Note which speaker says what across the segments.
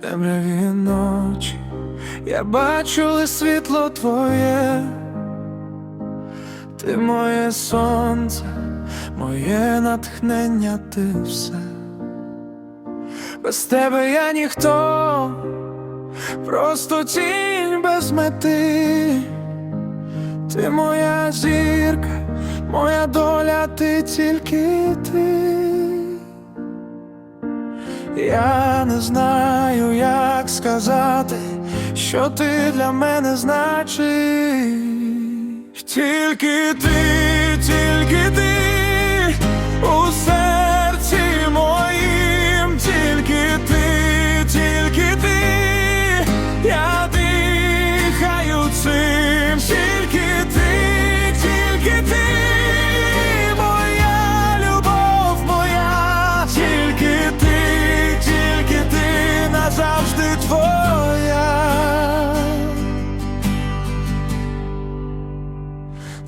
Speaker 1: темряві ночі, я бачу лиш світло твоє, ти моє сонце, моє натхнення, ти все. Без тебе я ніхто, просто тінь без мети. Ти моя зірка, моя доля, ти тільки ти. Я не знаю, як сказати, що ти для мене значиш. Тільки ти, тільки ти у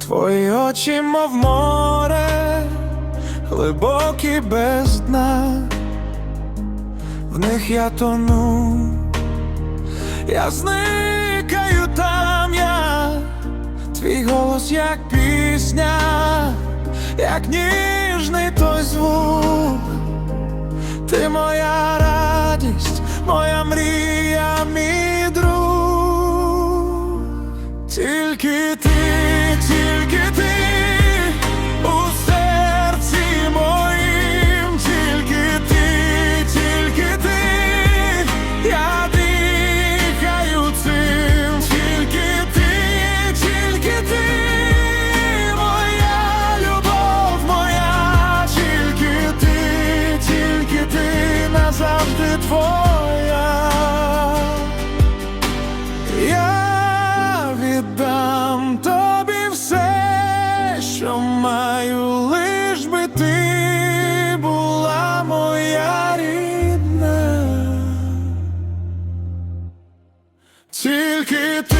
Speaker 1: Твої очі, мов море, глибокі без дна, в них я тону, я зникаю там я, твій голос як пісня, як ніжний той звук, ти моя твоя. Я віддам тобі все, що маю, лиш би ти була моя рідна. Тільки ти,